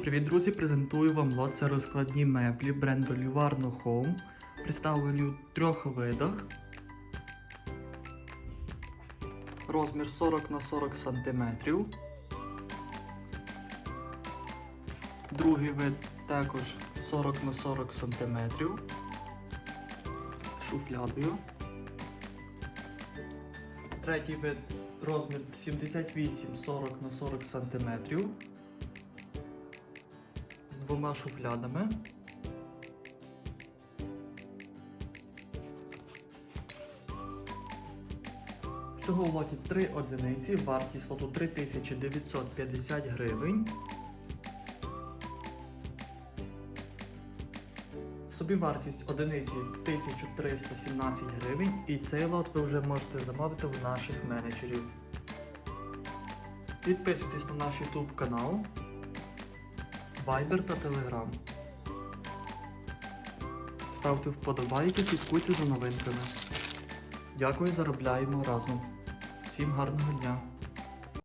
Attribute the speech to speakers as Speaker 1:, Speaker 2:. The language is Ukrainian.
Speaker 1: Привіт, друзі! Презентую вам лот. Це розкладні меблі бренду Livarno Home. Представлені у трьох видах. Розмір 40 на 40 см. Другий вид також 40 на 40 см. Шуфлядою. Третій вид розмір 78-40 на 40 см. Двома шуфлядами. Всього в лоті 3 одиниці, вартість лоту 3950 гривень. Собівартість одиниці 1317 гривень і цей лот ви вже можете замовити у наших менеджерів. Підписуйтесь на наш YouTube канал, Viber та Telegram. Ставте вподобайки, слідкуйте за новинками. Дякую, заробляємо разом. Всім гарного дня!